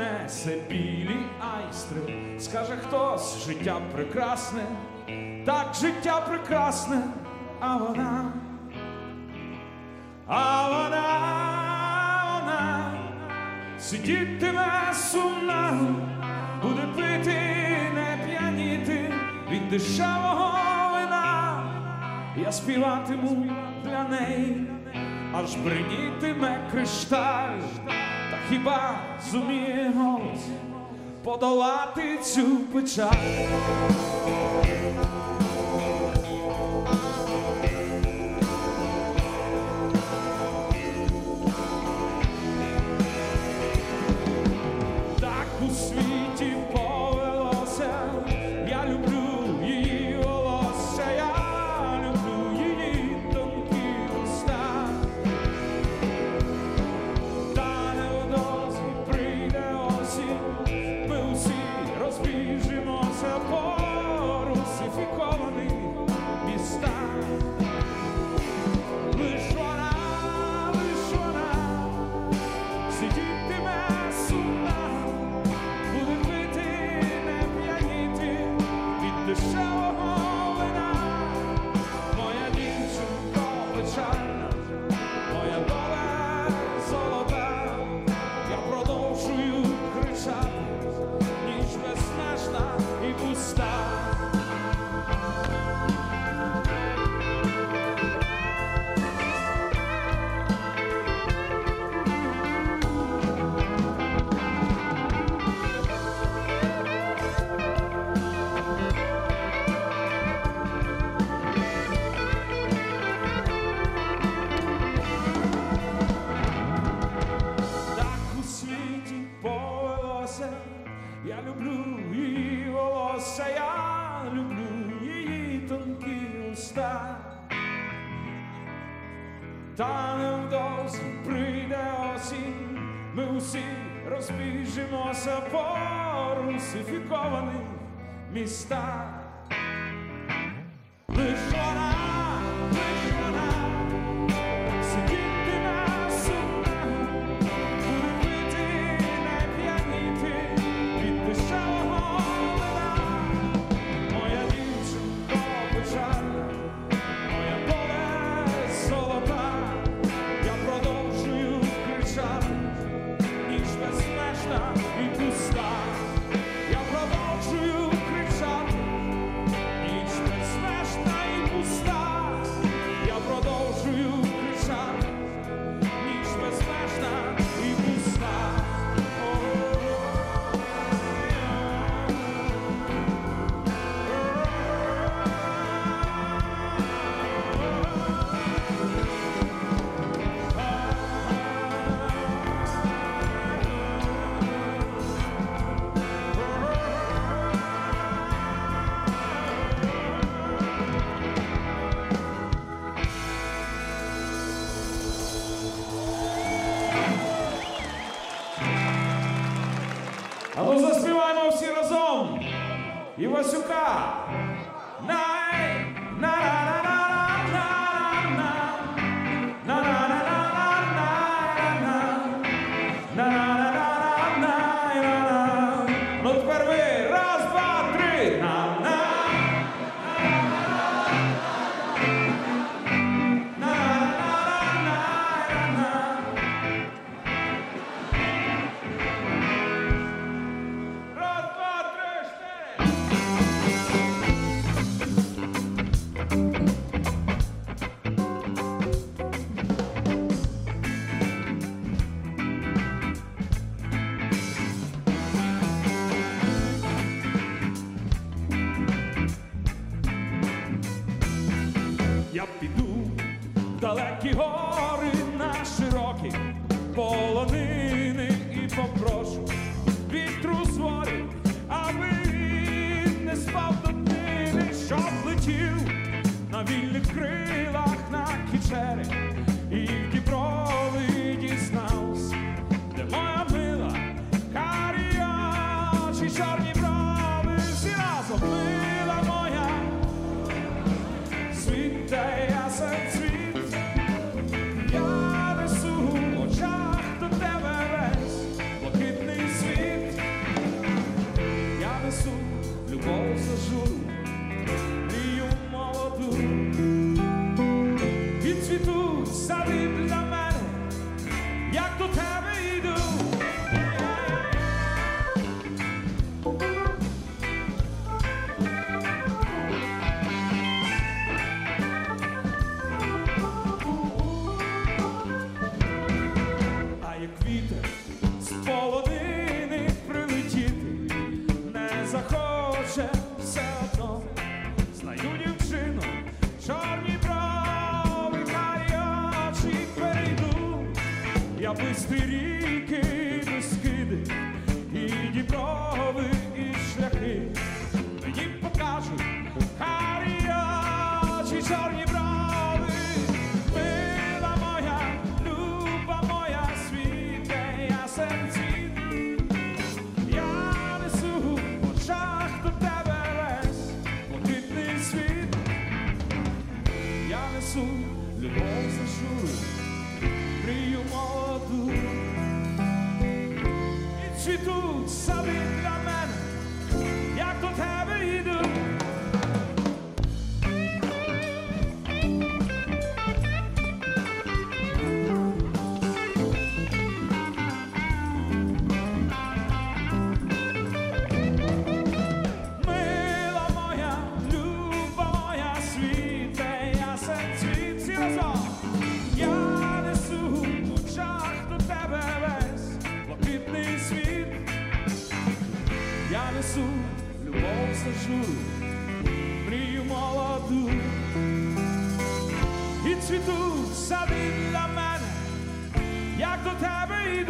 Несе білі айстри, скаже хтось життя прекрасне, так життя прекрасне, а вона, а вона, вона сидітиме сумна, буде пити, не п'яніти від дешевого вина. Я співатиму для неї, аж бринітиме кришталь хіба зуміємо подолати цю печаль? passaporte se ficou ali, me está Trouxe o. sił na wilnych krylach, na kiczerek. сажу мрію молоду і цвіту сади для мене, як до тебе йду.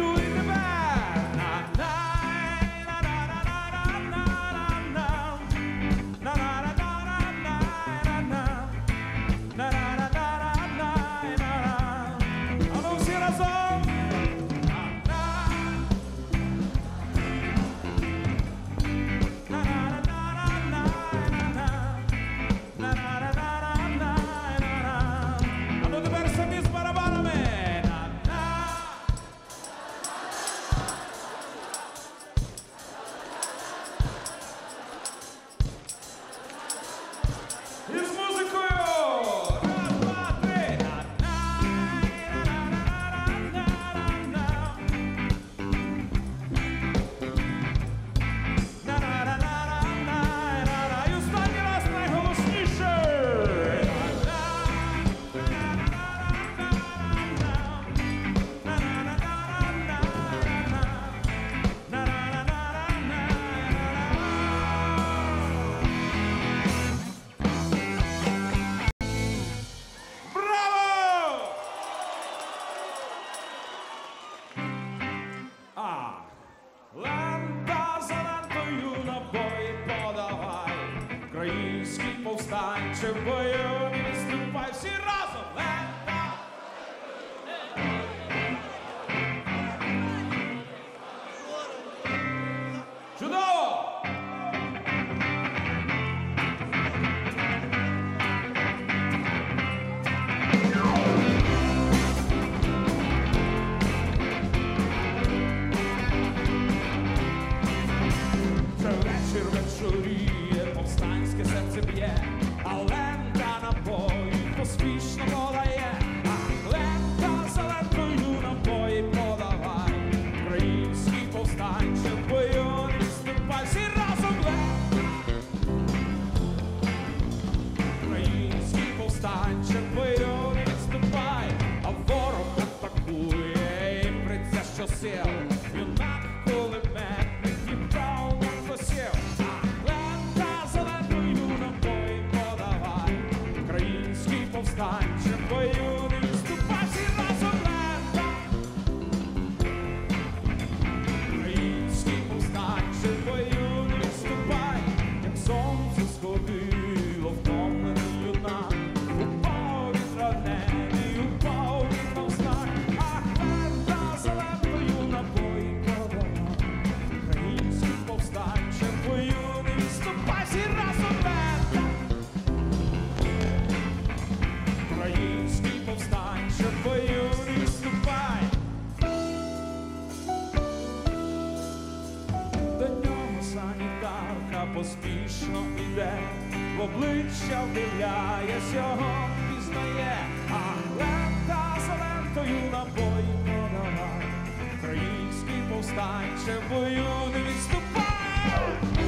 Стань же бою не відступай!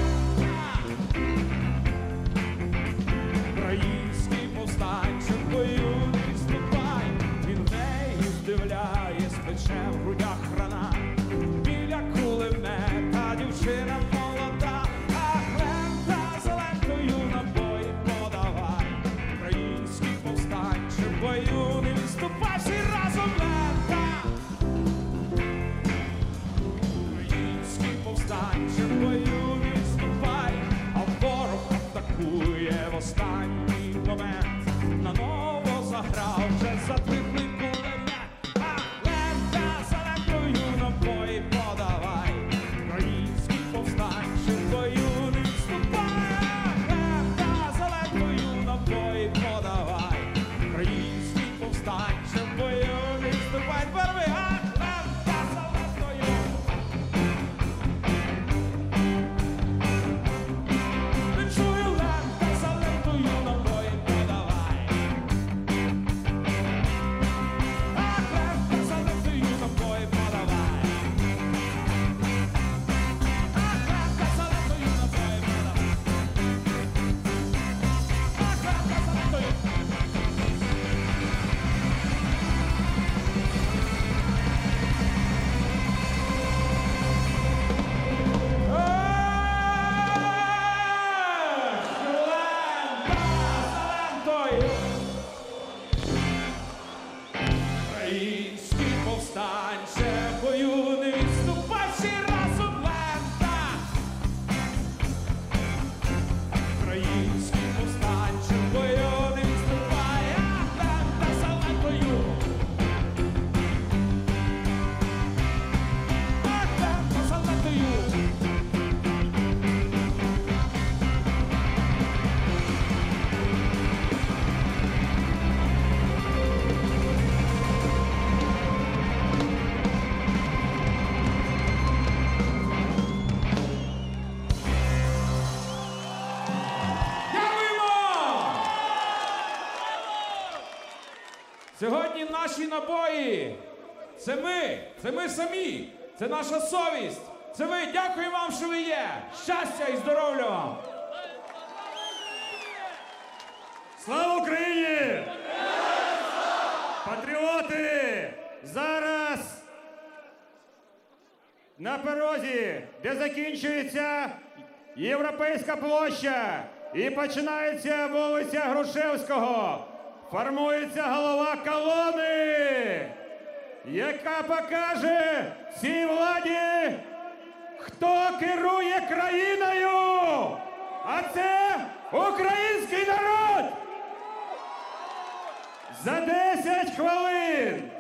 devil style, evil man. Сьогодні наші набої. Це ми, це ми самі, це наша совість. Це ви. Дякую вам, що ви є. Щастя і здоров'я вам! Слава Україні! Патріоти! Зараз на порозі, де закінчується Європейська площа і починається вулиця Грушевського. Формується голова колони, яка покаже цій владі, хто керує країною. А це український народ. За 10 хвилин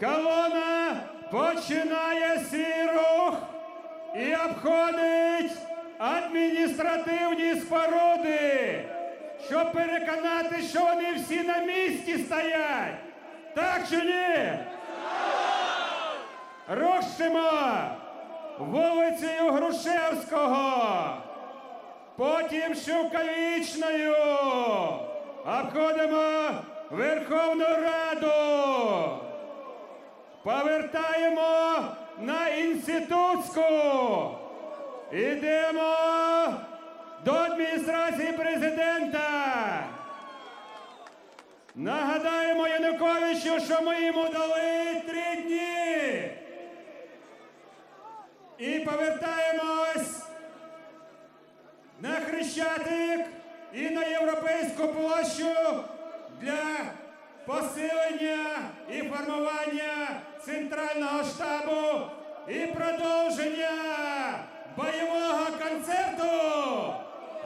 колона починає свій рух і обходить адміністративні споруди, щоб переконати, що вони всі на місці стоять. Так чи ні? Рушимо вулицею Грушевського, потім Шовковічною, обходимо Верховну Раду, повертаємо на інститутську, йдемо до адміністрації президента. Нагадаємо Януковичу, що ми йому дали три дні. І повертаємось на Хрещатик і на Європейську площу для посилення і формування центрального штабу і продовження бойового концерту.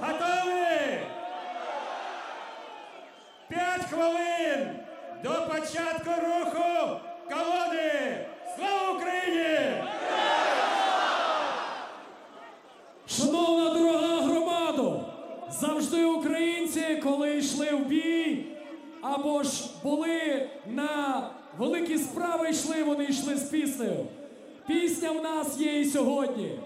Готові? П'ять хвилин до початку руху колони. Слава Україні! Шановна дорога громадо, завжди українці, коли йшли в бій, або ж були на великі справи, йшли, вони йшли з піснею. Пісня в нас є і сьогодні.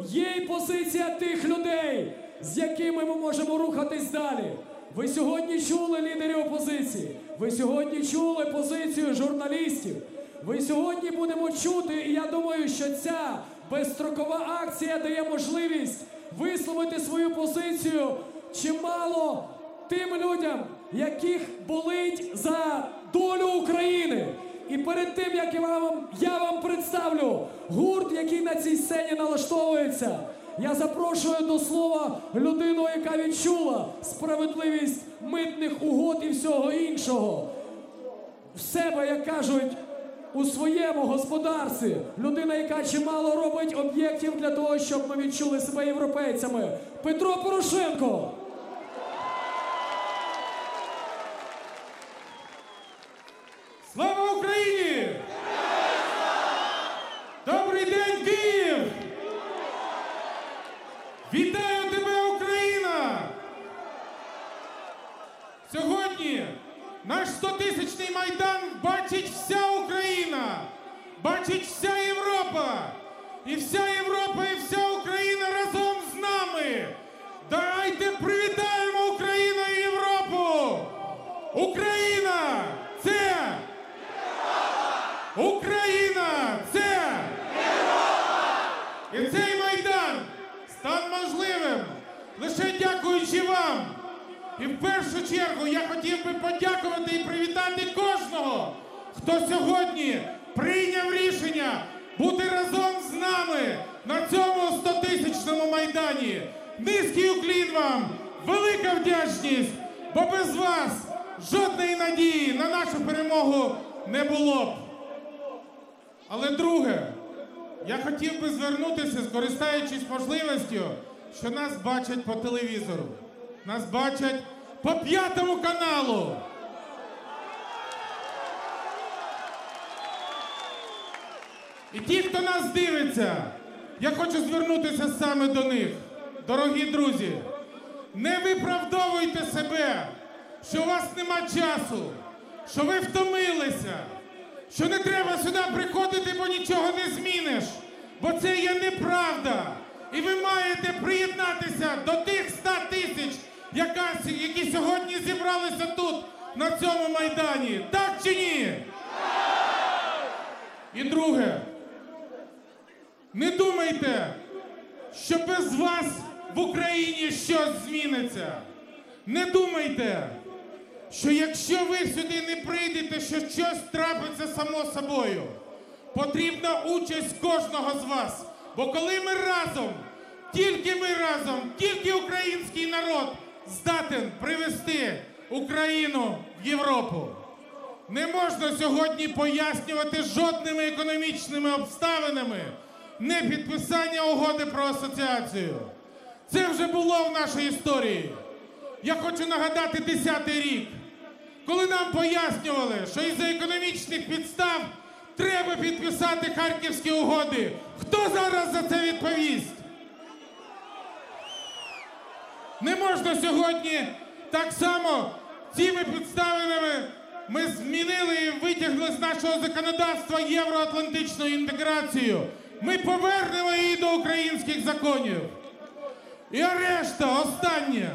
Є і позиція тих людей, з якими ми можемо рухатись далі. Ви сьогодні чули лідерів опозиції. Ви сьогодні чули позицію журналістів. Ви сьогодні будемо чути, і я думаю, що ця безстрокова акція дає можливість висловити свою позицію чимало тим людям, яких болить за долю України. І перед тим, як я вам, я вам представлю гурт, який на цій сцені налаштовується, я запрошую до слова людину, яка відчула справедливість митних угод і всього іншого. В себе, як кажуть, у своєму господарстві. Людина, яка чимало робить об'єктів для того, щоб ми відчули себе європейцями. Петро Порошенко. Давайте привітаємо Україну і Європу! Україна! Це! Україна! Це! І цей майдан став можливим лише дякуючи вам. І в першу чергу я хотів би подякувати і привітати кожного, хто сьогодні прийняв рішення бути разом з нами на цьому 100-тисячному майдані. Низький уклін вам, велика вдячність, бо без вас жодної надії на нашу перемогу не було б. Але друге, я хотів би звернутися, скористаючись можливістю, що нас бачать по телевізору. Нас бачать по п'ятому каналу. І ті, хто нас дивиться, я хочу звернутися саме до них. Дорогі друзі, не виправдовуйте себе, що у вас нема часу, що ви втомилися, що не треба сюди приходити, бо нічого не зміниш. Бо це є неправда. І ви маєте приєднатися до тих 100 тисяч, які сьогодні зібралися тут, на цьому майдані. Так чи ні? І друге, не думайте, що без вас в Україні щось зміниться. Не думайте, що якщо ви сюди не прийдете, що щось трапиться само собою. Потрібна участь кожного з вас. Бо коли ми разом, тільки ми разом, тільки український народ здатен привести Україну в Європу. Не можна сьогодні пояснювати жодними економічними обставинами не підписання угоди про асоціацію. Це вже було в нашій історії. Я хочу нагадати 10-й рік, коли нам пояснювали, що із-за економічних підстав треба підписати харківські угоди. Хто зараз за це відповість? Не можна сьогодні так само цими підставинами ми змінили і витягли з нашого законодавства євроатлантичну інтеграцію. Ми повернемо її до українських законів. І решта, останнє.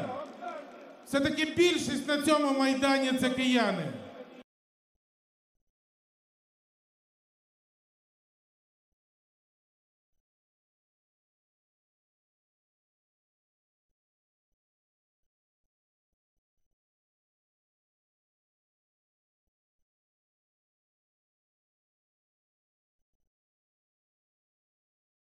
Все-таки більшість на цьому майдані це кияни.